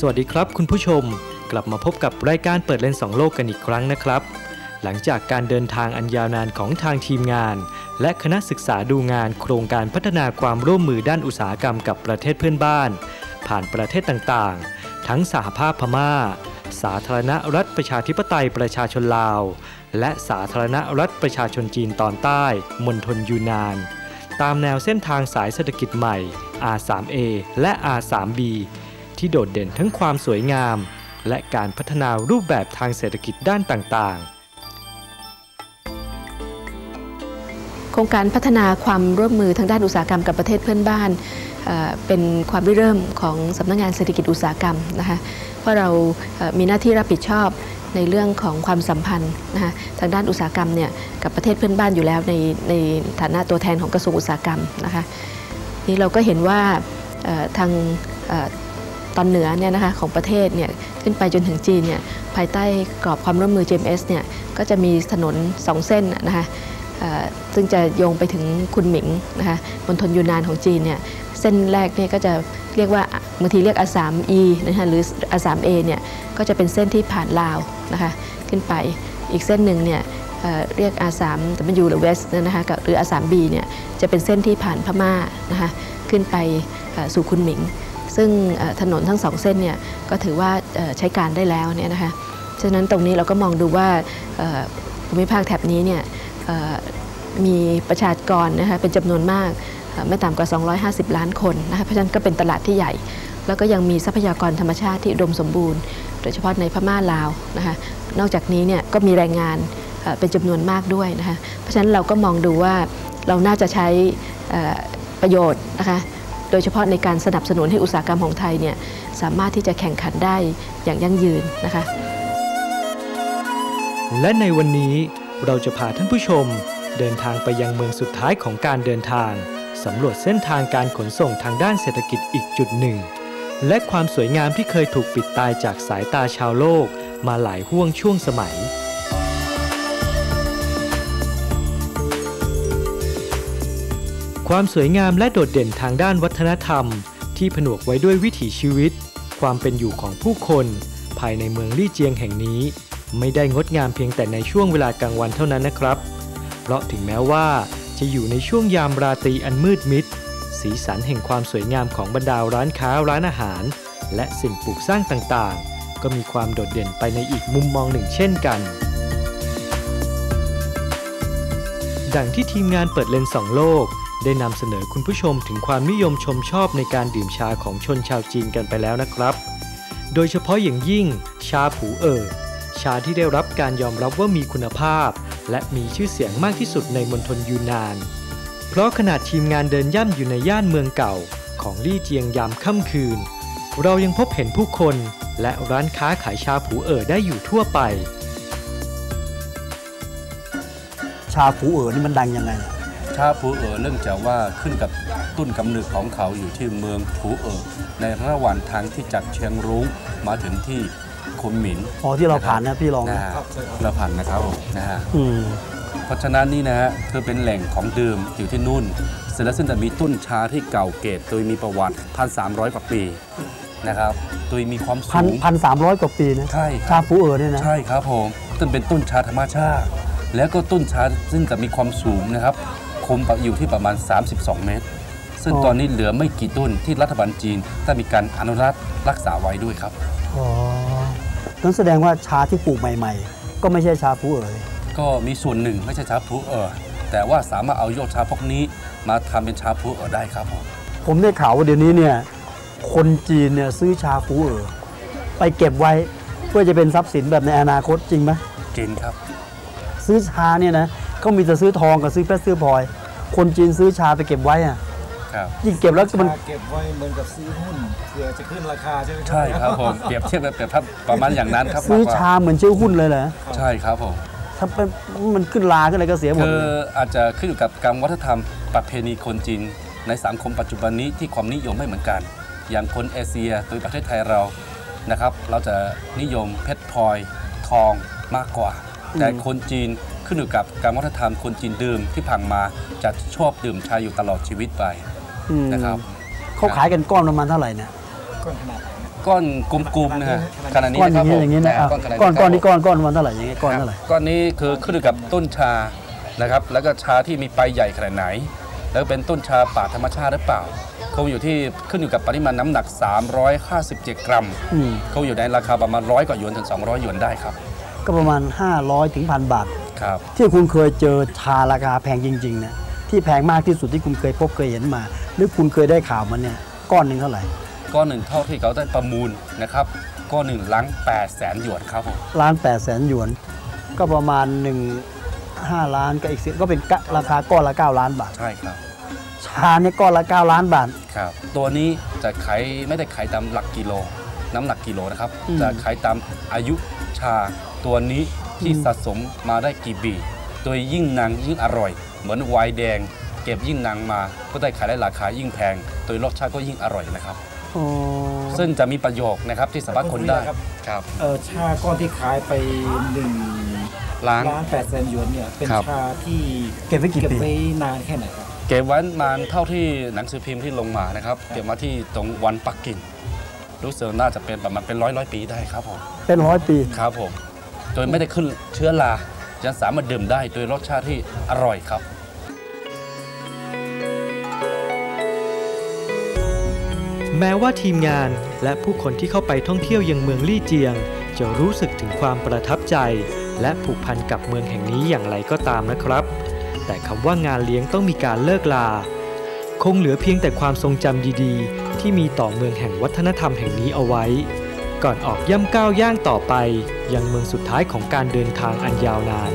สวัสดีครับคุณผู้ชม กลับมาพบกับรายการเปิดเลนส์สองโลกกันอีกครั้งนะครับ หลังจากการเดินทางอันยาวนานของทางทีมงาน และคณะศึกษาดูงานโครงการพัฒนาความร่วมมือด้านอุตสาหกรรมกับประเทศเพื่อนบ้าน ผ่านประเทศต่างๆ ทั้งสหภาพพม่า สาธารณรัฐประชาธิปไตยประชาชนลาว และสาธารณรัฐประชาชนจีนตอนใต้มณฑลยูนาน ตามแนวเส้นทางสายเศรษฐกิจใหม่ R3A และ R3B ที่โดดเด่นทั้งความสวยงาม และการพัฒนารูปแบบทางเศรษฐกิจด้านต่างๆ โครงการพัฒนาความร่วมมือทางด้านอุตสาหกรรมกับประเทศเพื่อนบ้านเป็นความริเริ่มของสำนักงานเศรษฐกิจอุตสาหกรรมนะคะเพราะเรามีหน้าที่รับผิดชอบในเรื่องของความสัมพันธ์นะคะทางด้านอุตสาหกรรมเนี่ยกับประเทศเพื่อนบ้านอยู่แล้วในในฐานะตัวแทนของกระทรวงอุตสาหกรรมนะคะนี่เราก็เห็นว่าทาง ตอนเหนือเนี่ยนะคะของประเทศเนี่ยขึ้นไปจนถึงจีนเนี่ยภายใต้กรอบความร่วมมือ GMS เนี่ยก็จะมีถนนสองเส้นนะคะซึ่งจะโยงไปถึงคุณหมิงนะคะมณฑลยูนานของจีนเนี่ยเส้นแรกเนี่ยก็จะเรียกว่าบางทีเรียก A3E นะคะหรือ A3A เนี่ยก็จะเป็นเส้นที่ผ่านลาวนะคะขึ้นไปอีกเส้นหนึ่งเนี่ยเอ่อเรียก A3W หรือ West นะคะกับหรือ A3B เนี่ยจะเป็นเส้นที่ผ่านพม่านะคะขึ้นไปสู่คุณหมิง ซึ่งถนนทั้งสองเส้นเนี่ยก็ถือว่าใช้การได้แล้วเนี่ยนะคะฉะนั้นตรงนี้เราก็มองดูว่าภูมิภาคแถบนี้เนี่ยมีประชากรนะคะเป็นจำนวนมากไม่ต่ำกว่า 250 ล้านคนนะคะเพราะฉะนั้นก็เป็นตลาดที่ใหญ่ แล้วก็ยังมีทรัพยากรธรรมชาติที่อุดมสมบูรณ์ โดยเฉพาะในพม่าลาวนะคะนอกจากนี้เนี่ยก็มีแรงงานเป็นจำนวนมากด้วยนะคะเพราะฉะนั้นเราก็มองดูว่าเราน่าจะใช้ประโยชน์นะคะ โดยเฉพาะในการสนับสนุนให้อุตสาหกรรมของไทยเนี่ยสามารถที่จะแข่งขันได้อย่างยั่งยืนนะคะ และในวันนี้เราจะพาท่านผู้ชม เดินทางไปยังเมืองสุดท้ายของการเดินทางสำรวจเส้นทางการขนส่งทางด้านเศรษฐกิจอีกจุดหนึ่ง และความสวยงามที่เคยถูกปิดตายจากสายตาชาวโลกมาหลายห่วงช่วงสมัย ความสวยงามและโดดเด่นทางด้านวัฒนธรรม ที่ผนวกไว้ด้วยวิถีชีวิต ความเป็นอยู่ของผู้คน ภายในเมืองลี่เจียงแห่งนี้ ไม่ได้งดงามเพียงแต่ในช่วงเวลากลางวันเท่านั้นนะครับ เพราะถึงแม้ว่าจะอยู่ในช่วงยามราตรีอันมืดมิด สีสันแห่งความสวยงามของบรรดาร้านค้าร้านอาหาร และสิ่งปลูกสร้างต่างๆ ก็มีความโดดเด่นไปในอีกมุมมองหนึ่งเช่นกันดังที่ทีมงานเปิดเลนส์สองโลก ได้นำเสนอคุณผู้ชมถึงความนิยมชมชอบในการดื่มชาของชนชาวจีนกันไปแล้วนะครับ โดยเฉพาะอย่างยิ่ง ชาผูเอ๋อชาที่ได้รับการยอมรับว่ามีคุณภาพ และมีชื่อเสียงมากที่สุดในมณฑลยูนนาน เพราะขนาดทีมงานเดินย่ำอยู่ในย่านเมืองเก่า ของลี่เจียงยามค่ำคืน เรายังพบเห็นผู้คน และร้านค้าขายชาผูเอ๋อได้อยู่ทั่วไป ชาผูเอ๋อนี่มันดังยังไง ชาผูเอ๋อเนื่องจากว่าขึ้นกับต้นกำเนิดของเขาอยู่ที่เมืองผูเอ๋อในระหว่างทางที่จากเชียงรุ้งมาถึงที่คุนหมินอ๋อที่เราผ่านนะพี่ลองนะนะฮะเราผ่านนะครับผมนะฮะอืมเพราะฉะนั้นนี่นะฮะคือเป็นแหล่งของเดิมอยู่ที่นู่น เสร็จแล้วซึ่งจะมีต้นชาที่เก่าเกตโดยมีประวัติพันสามร้อยกว่าปีนะครับโดยมีความพันสูงพันสามร้อยกว่าปีนะใช่คชารับผูเอ๋อเนี่ยนะ ใช่ครับผมซึ่งเป็นต้นชาธรรมชาติ แล้วก็ต้นชาซึ่งจะมีความสูงนะครับ คมอยู่ที่ประมาณ 32 เมตร ซึ่งอ๋อตอนนี้เหลือไม่กี่ต้นที่รัฐบาลจีนได้มีการอนุรักษ์รักษาไว้ด้วยครับอ๋อนั่นแสดงว่าชาที่ปลูกใหม่ ๆ ก็ไม่ใช่ชาผูเอ๋อก็มีส่วนหนึ่งไม่ใช่ชาพูเออแต่ว่าสามารถเอายอดชาพวกนี้มาทำเป็นชาพูเออได้ครับผมผมได้ข่าวว่าเดี๋ยวนี้เนี่ยคนจีนเนี่ยซื้อชาผูเอ๋อไปเก็บไว้เพื่อจะเป็นทรัพย์สินแบบในอนาคตจริงไหมกินครับ ซื้อชาเนี่ยนะ เขามีแต่ซื้อทองกับซื้อเพชรซื้อพลอย คนจีนซื้อชาไปเก็บไว้อะครับยิ่งเก็บแล้วมันเก็บไว้เหมือนกับซื้อหุ้นเผื่อจะขึ้นราคาใช่ไหมครัใช่ครับผมเปรียบเทียบแบบเปรียบเทียบประมาณอย่างนั้นครับซื้อมกกว่ชาเหมือนชื่อหุ้นเลยเหรอใช่ครับผมถ้าเป็นมันขึ้นราขึ้นอะไรก็เสียหมดคือเลยอาจจะขึ้นอยู่กับการวัฒนธรรมประเพณีคนจีนในสังคมปัจจุบันนี้ที่ความนิยมไม่เหมือนกัน อย่างคนเอเชียโดยประเทศไทยเรานะครับ เราจะนิยมเพชรพลอยทองมากกว่า แต่คนจีน ขึ้นอยู่กับการวัฒนธรรมคนจีนดื่มที่ผ่านมาจะชอบดื่มชาอยู่ตลอดชีวิตไปอืมนะครับเขาขายกันก้อนประมาณเท่าไหร่เนี่ยก้อนขนาดไหนก้อนกลมๆนะฮะขนาดนี้ก้อนนะอครัย่าบงนี้อย่างนี้นะผมอะก้อนขนาดก้อนก้อนนี้นี้ก้อนก้อนวันเท่าไหร่อย่างนี้ก้อนเท่าไหร่ก้อนนี้คือขึ้นอยู่กับต้นชานะครับ แล้วก็ชาที่มีใบใหญ่ขนาดไหน แล้วก็เป็นต้นชาป่าธรรมชาติหรือเปล่าเขาอยู่ที่ขึ้นอยู่กับปริมาณน้ำหนัก 357 กรัมอืมเขาอยู่ในราคาประมาณร้อยกว่าหยวนถึง 200 หยวนได้ครับ ก็ประมาณ 500ถึงพันบาทครับ ที่คุณเคยเจอชาราคาแพงจริงๆเนี่ยที่แพงมากที่สุดที่คุณเคยพบเคยเห็นมา หรือคุณเคยได้ข่าวมันเนี่ยก้อนหนึ่งเท่าไหร่ ก้อนหนึ่งเท่าที่เขาได้ประมูลนะครับ ก้อนหนึ่งล้าง8แสนหยวนครับผมล้านแปดแสนหยวน ก็ประมาณ1 5ล้านก็อีกสิก็เป็นกะราคาก้อนละ9ล้านบาทใช่ครับชาเนี่ยก้อนละ9ล้านบาทครับตัวนี้จะขายไม่ได้ขายตามหลักกิโลน้ำหนักกิโลนะครับอืมจะขายตามอายุชาตัวนี้ ที่อืมสะสมมาได้กี่ปีโดยยิ่งนานยิ่งอร่อย เหมือนไวน์แดง เก็บยิ่งนานมาก็ได้ขายได้ราคายิ่งแพง โดยรสชาติก็ยิ่งอร่อยนะครับอ๋อซึ่งจะมีประโยชน์นะครับที่สามารถคนได้ครับครับเออชาก้อนที่ขายไปหนึ่งล้างล้านแปดแสนหยวนเนี่ยเป็นครับชาที่เก็บไว้กี่เก็บปีไว้นานแค่ไหนครับเก็บไว้มาเท่าที่หนังสือพิมพ์ที่ลงมานะครับเก็บมาที่ตรงวันปักกิ่งรู้สึกน่าจะเป็นประมาณเป็นร้อยร้อยปีได้ครับผมเป็นร้อยปีครับผม โดยไม่ได้ขึ้นเชื้อรายังสามารถดื่มได้โดยรสชาติที่อร่อยครับแม้ว่าทีมงานและผู้คนที่เข้าไปท่องเที่ยวยังเมืองลี่เจียง จะรู้สึกถึงความประทับใจ และผูกพันกับเมืองแห่งนี้อย่างไรก็ตามนะครับ แต่คำว่างานเลี้ยงต้องมีการเลิกลา คงเหลือเพียงแต่ความทรงจำดีๆ ที่มีต่อเมืองแห่งวัฒนธรรมแห่งนี้เอาไว้ ก่อนออกย่ำก้าวย่างต่อไป ยังเมืองสุดท้ายของการเดินทางอันยาวนาน